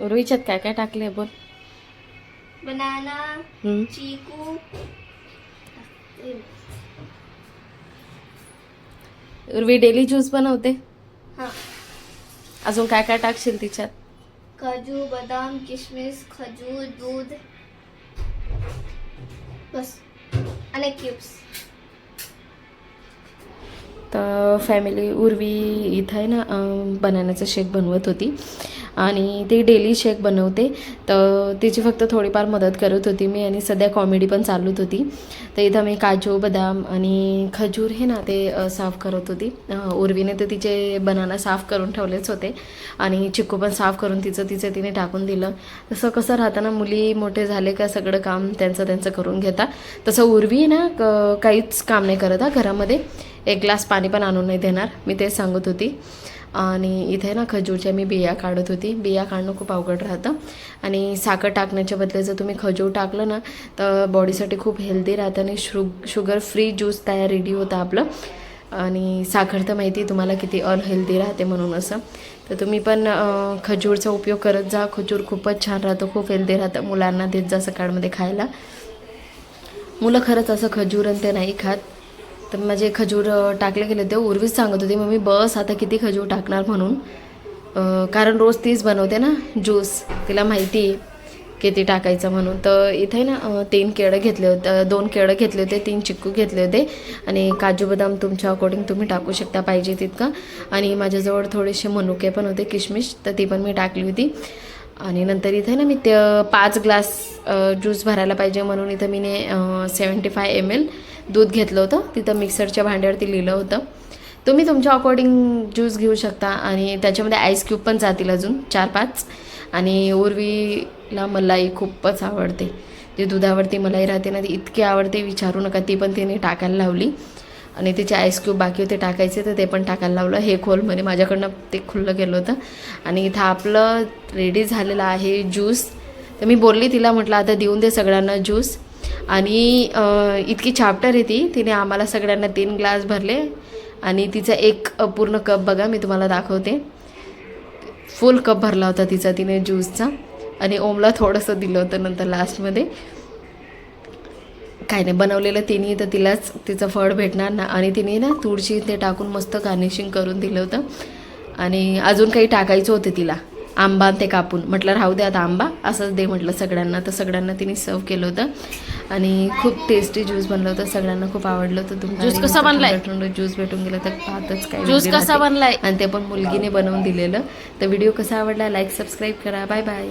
उर्वीच्यात काय काय टाकले बोल. बनाना हम्म. चीकू. उर्वी डेली ज्यूस बनवते? हा. अजून काय काय टाकशील तिच्यात? काजू बदाम किशमिश खजूर दूध. बस. आणि क्यूब्स तर फॅमिली उर्वी इथं आहे ना अं, बनानाचं शेक बनवत होती. आणि ती डेली शेक बनवते. तर तिची फक्त थोडीफार मदत करत होती मी आणि सध्या कॉमेडी पण चालूत होती. तर इथं मी काजू बदाम आणि खजूर हे ना ते साफ करत होती. उर्वीने तर तिचे बनाना साफ करून ठेवलेच होते आणि चिक्कू पण साफ करून तिचं तिचं तिने टाकून दिलं. तसं कसं राहतं ना मुली मोठे झाले का सगळं काम त्यांचं त्यांचं करून घेता. तसं उर्वी ना क- काहीच काम नाही करत हा घरामध्ये. एक ग्लास पाणी पण आणून नाही देणार. मी तेच सांगत होती. आणि इथे ना खजूरच्या मी बिया काढत होती. बिया काढणं खूप अवघड राहतं. आणि साखर टाकण्याच्या बदले जर तुम्ही खजूर टाकलं ना तर बॉडीसाठी खूप हेल्दी राहतं आणि शु शुगर फ्री ज्यूस तयार रेडी होतं आपलं. आणि साखर तर माहिती आहे तुम्हाला किती अनहेल्दी राहते म्हणून असं. तर तुम्ही पण खजूरचा उपयोग करत जा. खजूर खूपच छान राहतं खूप हेल्दी राहतं. मुलांना देत जा सकाळमध्ये खायला. मुलं खरंच असं खजूर आणि ते नाही खात. तर माझे खजूर टाकले गेले ते उर्वीच सांगत होती मम्मी बस आता किती खजूर टाकणार म्हणून. कारण रोज तीच बनवते ना ज्यूस. तिला माहिती आहे किती टाकायचं म्हणून. तर इथे ना तीन केळं घेतले होते दोन केळं घेतले होते तीन चिक्कू घेतले होते. आणि काजू बदाम तुमच्या अकॉर्डिंग तुम्ही टाकू शकता पाहिजे तितकं. आणि माझ्याजवळ थोडेसे मनुके पण होते किशमिश तर ती पण मी टाकली होती. आणि नंतर इथे ना मी ते पाच ग्लास ज्यूस भरायला पाहिजे म्हणून इथं मी ने सेवन्टी फाय एम एल दूध घेतलं होतं. तिथं मिक्सरच्या भांड्यावरती लिहिलं होतं. तुम्ही तुमच्या अकॉर्डिंग ज्यूस घेऊ शकता आणि त्याच्यामध्ये आईस क्यूब पण जातील अजून चार पाच आणि उर्वीला मलाई खूपच आवडते. जे दुधावरती मलाई राहते ना ती इतकी आवडते विचारू नका ती पण तिने टाकायला लावली. आणि तिचे आईस क्यूब बाकी होते टाकायचे तर ते पण टाकायला लावलं. हे खोल म्हणजे माझ्याकडनं ते खुल्लं गेलं होतं. आणि इथं आपलं रेडी झालेलं आहे ज्यूस तर मी बोलली तिला म्हटलं आता देऊन दे सगळ्यांना ज्यूस आणि इतकी चॅप्टर आहे ती. तिने आम्हाला सगळ्यांना तीन ग्लास भरले. आणि तिचा एक पूर्ण कप बघा मी तुम्हाला दाखवते. फुल कप भरला होता तिचा तिने ज्यूसचा आणि ओमला थोडंसं दिलं होतं नंतर लास्टमध्ये काय नाही बनवलेलं तिने तर तिलाच तिचं फळ भेटणार ना. आणि तिने ना तुळशी ते टाकून मस्त गार्निशिंग करून दिलं होतं. आणि अजून काही टाकायचं होतं तिला. आंबा ते कापून. म्हटलं राहू दे आता आंबा. असंच दे म्हटलं सगळ्यांना. तर सगळ्यांना तिने सर्व केलं होतं. आणि खूप टेस्टी ज्यूस बनलं होतं. सगळ्यांना खूप आवडलं होतं. तुमच्या Juice कसा बनलाय? ज्यूस भेटून गेलं तर पाहतच काय ज्यूस कसा. बनलाय? आणि ते पण मुलगीने बनवून दिलेलं. तर व्हिडिओ कसा आवडला लाईक सबस्क्राईब करा. Bye bye